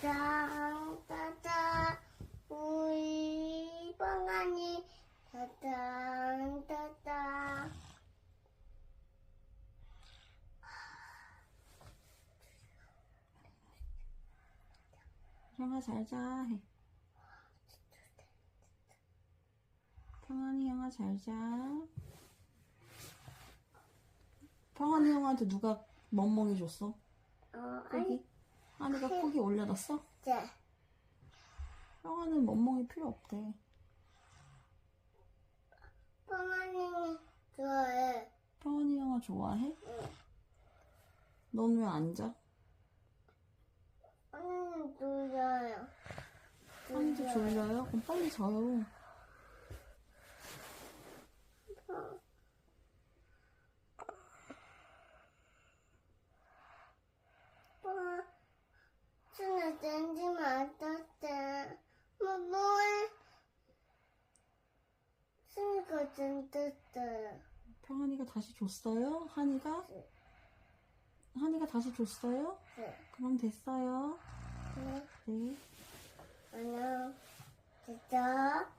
따당 따당 우리 뻥아니 따당 따당 형아 잘 자. 해. 평안이 형아 잘 자. 평안이 형한테 누가 멍멍이 줬어? 어? 아니 하니가 고기 올려놨어? 네 형아는 멍멍이 필요 없대. 뻥아니 좋아해 평안이 형아 좋아해? 응. 넌 왜 안 자? 언니 놀려요 하니도 졸려요? 그럼 빨리 자요. 뻥아 순아 댄지 맞았대 뭐 뭐해 순이가 댄댔대 평안이가 다시 줬어요? 한이가? 한이가 다시 줬어요? 네 그럼 됐어요. 네 네. 안녕 진짜